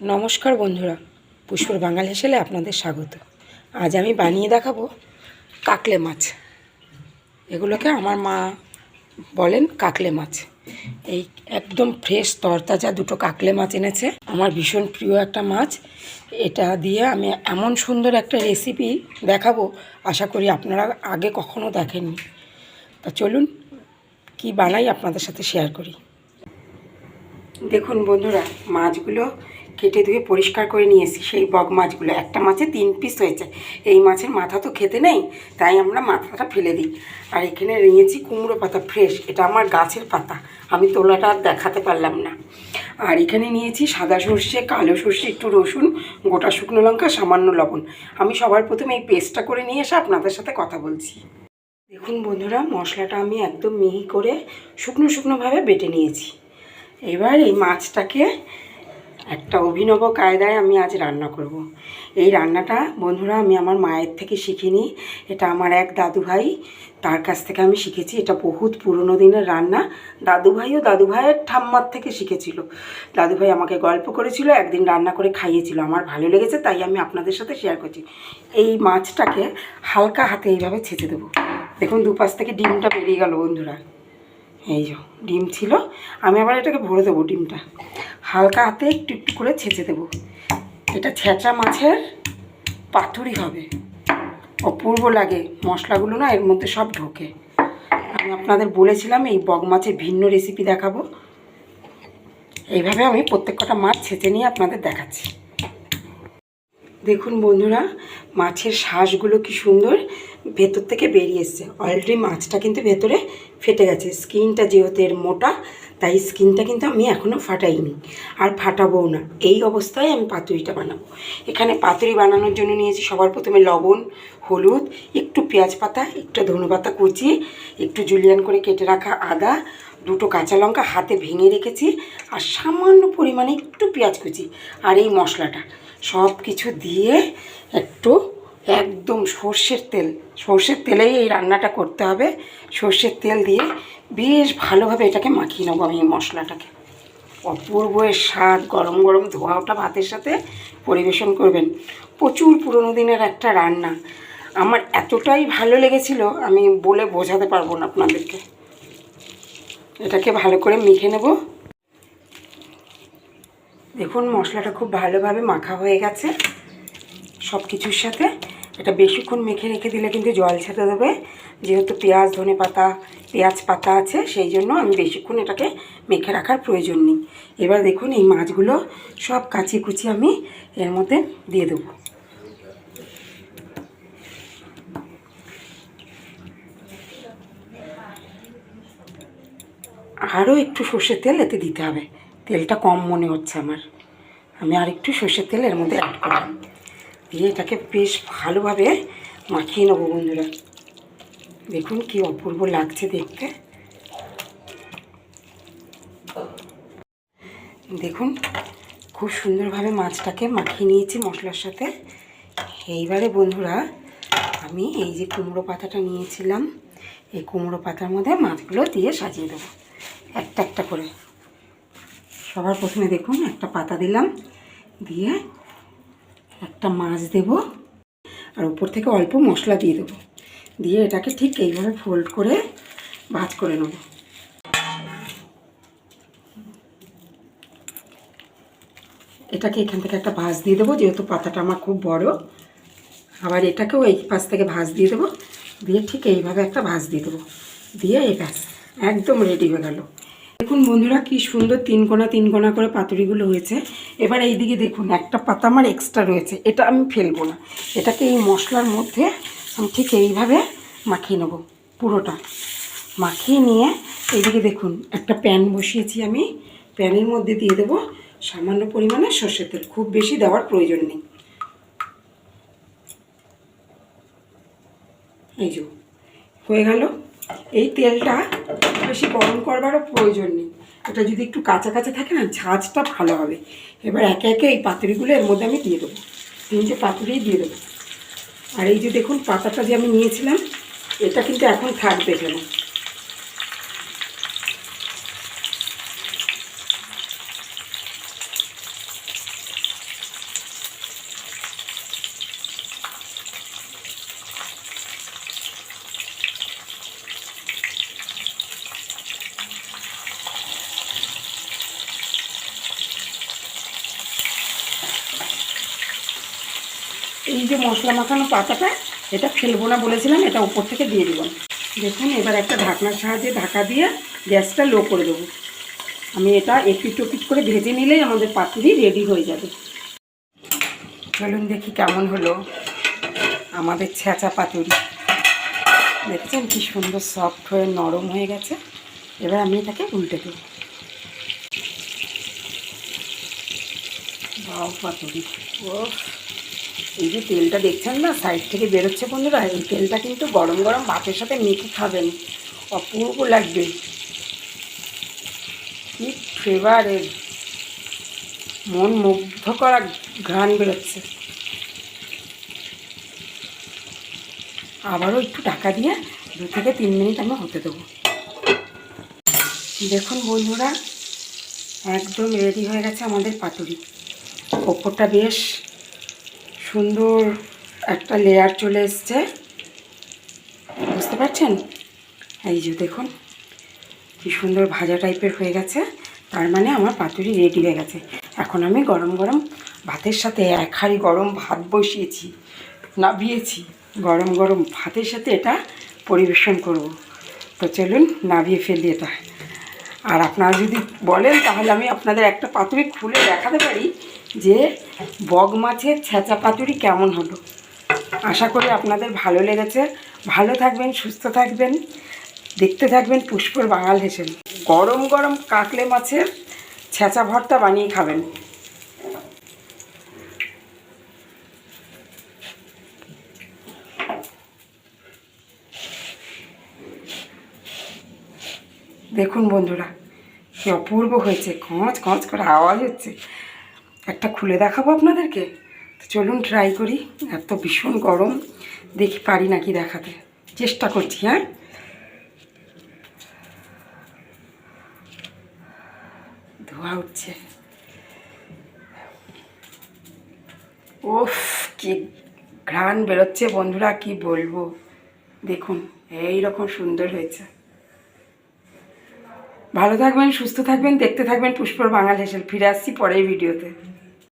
নমস্কার বন্ধুরা, পুষ্পর বাঙাল হেসেলে আপনাদের স্বাগত। আজ আমি বানিয়ে দেখাবো কাকলে মাছ। এগুলোকে আমার মা বলেন কাকলে মাছ। এই একদম ফ্রেশ তরতাজা দুটো কাকলে মাছ এনেছে। আমার ভীষণ প্রিয় একটা মাছ। এটা দিয়ে আমি এমন সুন্দর একটা রেসিপি দেখাবো, আশা করি আপনারা আগে কখনো দেখেননি। তা চলুন, কি বানাই আপনাদের সাথে শেয়ার করি। দেখুন বন্ধুরা, মাছগুলো কেটে ধুয়ে পরিষ্কার করে নিয়েছি সেই বগ মাছগুলো। একটা মাছে তিন পিস হয়েছে। এই মাছের মাথা তো খেতে নেই, তাই আমরা মাথাটা ফেলে দিই। আর এখানে নিয়েছি কুমড়ো পাতা ফ্রেশ এটা আমার গাছের পাতা। আমি তোলাটা আর দেখাতে পারলাম না। আর এখানে নিয়েছি সাদা সর্ষে, কালো সর্ষে, একটু রসুন, গোটা শুকনো লঙ্কা, সামান্য লবণ। আমি সবার প্রথমে এই পেস্টটা করে নিয়ে এসে আপনাদের সাথে কথা বলছি। দেখুন বন্ধুরা, মশলাটা আমি একদম মিহি করে শুকনো শুকনোভাবে বেটে নিয়েছি। এবার এই মাছটাকে একটা অভিনব কায়দায় আমি আজ রান্না করব। এই রান্নাটা বন্ধুরা আমি আমার মায়ের থেকে শিখিনি। এটা আমার এক দাদু ভাই তার কাছ থেকে আমি শিখেছি। এটা বহুত পুরনো দিনের রান্না। দাদু ভাইও দাদু ভাইয়ের ঠাম্মার থেকে শিখেছিল। দাদু ভাই আমাকে গল্প করেছিল, একদিন রান্না করে খাইয়েছিল। আমার ভালো লেগেছে, তাই আমি আপনাদের সাথে শেয়ার করছি। এই মাছটাকে হালকা হাতে এইভাবে ছেঁচে দেবো। দেখুন, দুপাশ থেকে ডিমটা বেরিয়ে গেল বন্ধুরা। এই যে, ডিম ছিল। আমি আবার এটাকে ভরে দেবো, ডিমটা। হালকা হাতে একটু একটু করে ছেঁচে দেবো। এটা ছেঁচা মাছের পাতুরি হবে। অপূর্ব লাগে। মশলাগুলো না এর মধ্যে সব ঢোকে। আমি আপনাদের বলেছিলাম এই বগ মাছের ভিন্ন রেসিপি দেখাবো। এইভাবে আমি প্রত্যেক কটা মাছ ছেঁচে নিয়ে আপনাদের দেখাচ্ছি। দেখুন বন্ধুরা, মাছের শ্বাসগুলো কি সুন্দর ভেতর থেকে বেরিয়ে এসছে। অলরেডি মাছটা কিন্তু ভেতরে ফেটে গেছে। স্কিনটা যেহেতু এর মোটা তাই স্কিনটা কিন্তু আমি এখনও ফাটাইনি। আর ফাটাবও না। এই অবস্থায় আমি পাতুরিটা বানাবো। এখানে পাতুরি বানানোর জন্য নিয়েছি সবার প্রথমে লবণ, হলুদ, একটু পেঁয়াজ পাতা, একটু ধনে পাতা কুচি, একটু জুলিয়ান করে কেটে রাখা আদা, দুটো কাঁচা লঙ্কা হাতে ভেঙে রেখেছি, আর সামান্য পরিমাণে একটু পেঁয়াজ কুচি আর এই মশলাটা। সব কিছু দিয়ে একটু একদম সর্ষের তেল। সর্ষের তেলেই এই রান্নাটা করতে হবে। সর্ষের তেল দিয়ে বেশ ভালোভাবে এটাকে মাখিয়ে নেব আমি এই মশলাটাকে। অপূর্ব এর স্বাদ, গরম গরম ধোয়া ওঠা ভাতের সাথে পরিবেশন করবেন। প্রচুর পুরনো দিনের একটা রান্না। আমার এতটাই ভালো লেগেছিল, আমি বলে বোঝাতে পারব না আপনাদেরকে। এটাকে ভালো করে মেখে নেব। দেখুন, মশলাটা খুব ভালোভাবে মাখা হয়ে গেছে। সব কিছুর সাথে এটা বেশিক্ষণ মেখে রেখে দিলে কিন্তু জল ছেড়ে দেবে। যেহেতু পেঁয়াজ, ধনে পাতা, পেঁয়াজ পাতা আছে, সেই জন্য আমি বেশিক্ষণ এটাকে মেখে রাখার প্রয়োজন নেই। এবার দেখুন এই মাছগুলো সব কাচি কুচি আমি এর মধ্যে দিয়ে দেবো। আরও একটু সর্ষের তেল এতে দিতে হবে। তেলটা কম মনে হচ্ছে আমার। আমি আর একটু সর্ষের তেল এর মধ্যে অ্যাড করলাম। দিয়ে এটাকে বেশ ভালোভাবে মাখিয়ে নেব বন্ধুরা। দেখুন কি অপূর্ব লাগছে দেখতে। দেখুন, খুব সুন্দরভাবে মাছটাকে মাখিয়ে নিয়েছি মশলার সাথে। এইবারে বন্ধুরা, আমি এই যে কুমড়ো পাতাটা নিয়েছিলাম, এই কুমড়ো পাতার মধ্যে মাছগুলো দিয়ে সাজিয়ে দেবো। একটা একটা করে। সবার প্রথমে দেখুন, একটা পাতা দিলাম, দিয়ে একটা মাছ দেব আর উপর থেকে অল্প মশলা দিয়ে দেবো। দিয়ে এটাকে ঠিক এইভাবে ফোল্ড করে ভাজ করে নেব। এটাকে এখান থেকে একটা ভাজ দিয়ে দেবো, যেহেতু পাতাটা আমার খুব বড়। আবার এটাকেও এই পাশ থেকে ভাজ দিয়ে দেবো। দিয়ে ঠিক এইভাবে একটা ভাজ দিয়ে দেবো। দিয়ে এই ব্যাস, একদম রেডি হয়ে গেল। দেখুন বন্ধুরা, কি সুন্দর তিন কোনা তিন কোনা করে পাতুরিগুলো হয়েছে। এবার এই দিকে দেখুন, একটা পাতা আমার এক্সট্রা রয়েছে। এটা আমি ফেলব না। এটাকে এই মশলার মধ্যে আমি ঠিক এইভাবে মাখিয়ে নেব, পুরোটা। মাখিয়ে নিয়ে এইদিকে দেখুন, একটা প্যান বসিয়েছি আমি। প্যানের মধ্যে দিয়ে দেবো সামান্য পরিমাণে সর্ষের তেল। খুব বেশি দেওয়ার প্রয়োজন নেই। এই যে, হয়ে গেল। এই তেলটা বেশি গরম করবারও প্রয়োজন নেই। ওটা যদি একটু কাঁচা কাঁচা থাকে না, ঝাঁঝটা ভালো হবে। এবার একে একে এই পাতুরিগুলো এর মধ্যে আমি দিয়ে দেবো। তিনটে পাতুরি দিয়ে দেবো। আর এই যে দেখুন, পাতাটা যে আমি নিয়েছিলাম, এটা কিন্তু এখন থাকবে কেন যে মশলা মাখানো পাতাটা, এটা ফেলব না বলেছিলাম, এটা উপর থেকে দিয়ে দিব। দেখুন, এবার একটা ঢাকনার সাহায্যে ঢাকা দিয়ে গ্যাসটা লো করে দেবো। আমি এটা এপিট ওপিট করে ভেজে নিলেই আমাদের পাতুরি রেডি হয়ে যাবে। চলুন দেখি কেমন হলো আমাদের ছেঁচা পাতুরি। দেখছেন কি সুন্দর সফট হয়ে, নরম হয়ে গেছে। এবার আমি এটাকে উল্টে দেবো। বাও পাতুরি। ও এই যে তেলটা দেখছেন না সাইড থেকে বেরোচ্ছে বন্ধুরা, এই তেলটা কিন্তু গরম গরম ভাতের সাথে মেখে খাবেন। অপূর্ব লাগবে। কি ফ্লেভারের মন মুগ্ধ করা ঘ্রাণ বেরোচ্ছে। আবারও একটু টাকা দিয়ে দু থেকে তিন মিনিট আমি হতে দেবো। দেখুন বন্ধুরা, একদম রেডি হয়ে গেছে আমাদের পাতুরি। ওপরটা বেশ সুন্দর একটা লেয়ার চলে এসছে। বুঝতে পারছেন? এই যে দেখুন, কি সুন্দর ভাজা টাইপের হয়ে গেছে। তার মানে আমার পাতুরি রেডি হয়ে গেছে। এখন আমি গরম গরম ভাতের সাথে এক হাঁড়ি গরম ভাত বসিয়েছি, নাবিয়েছি। গরম গরম ভাতের সাথে এটা পরিবেশন করব। তো চলুন নাবিয়ে ফেলি এটা। আর আপনারা যদি বলেন, তাহলে আমি আপনাদের একটা পাতুরি খুলে দেখাতে পারি। যে বগ মাছের ছেঁচা পাতুরি কেমন হলো? আশা করি আপনাদের ভালো লেগেছে। ভালো থাকবেন, সুস্থ থাকবেন। দেখতে থাকবেন পুষ্পর বাঙাল হেসেন গরম গরম কাকলে মাছের ছেঁচা ভর্তা বানিয়ে খাবেন। দেখুন বন্ধুরা, কি অপূর্ব হয়েছে। কঁচ কঁচ করে আওয়াজ হচ্ছে। একটা খুলে দেখাবো আপনাদেরকে। তো চলুন ট্রাই করি। এত ভীষণ গরম। দেখি পারি নাকি দেখাতে। চেষ্টা করছি হ্যাঁ? ধোয়া উঠছে। ওফ কি ঘ্রাণ বেরোচ্ছে বন্ধুরা, কি বলব? দেখুন এই রকম সুন্দর হয়েছে। ভালো থাকবেন, সুস্থ থাকবেন, দেখতে থাকবেন পুষ্পর বাঙাল হেসেল ফিরে আসছি পরের ভিডিওতে।